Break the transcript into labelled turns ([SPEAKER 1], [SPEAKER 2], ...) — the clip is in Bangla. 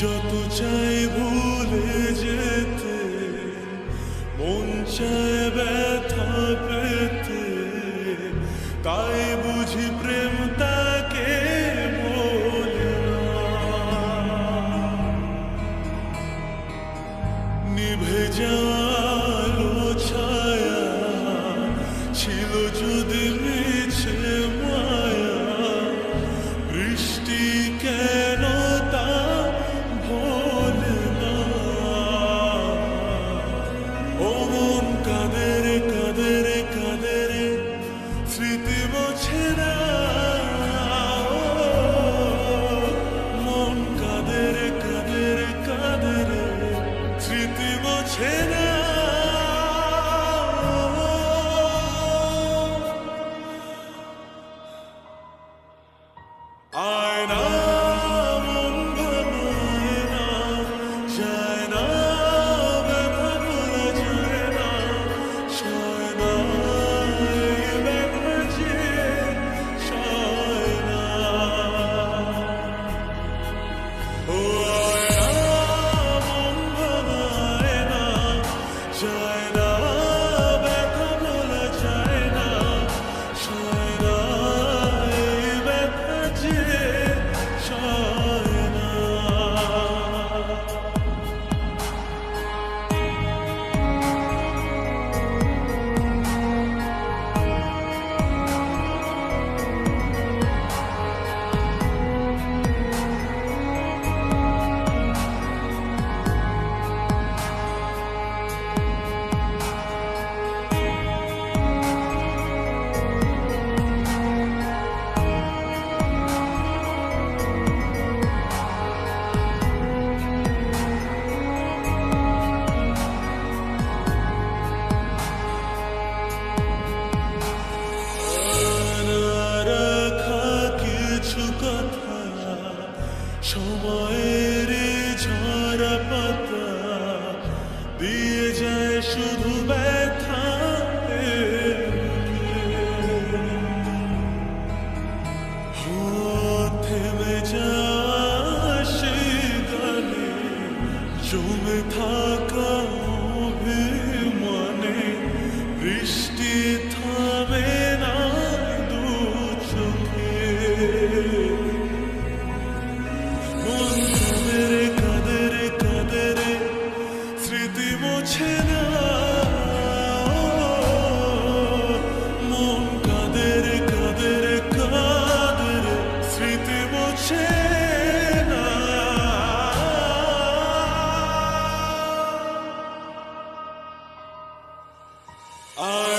[SPEAKER 1] যত চাই ভুলে যেতে, মন চায় ব্যথা পেতে। তাই বুঝি প্রেম তাকে নিভে যাওয়ালো ছায়া ছিল যদি সময় Uh...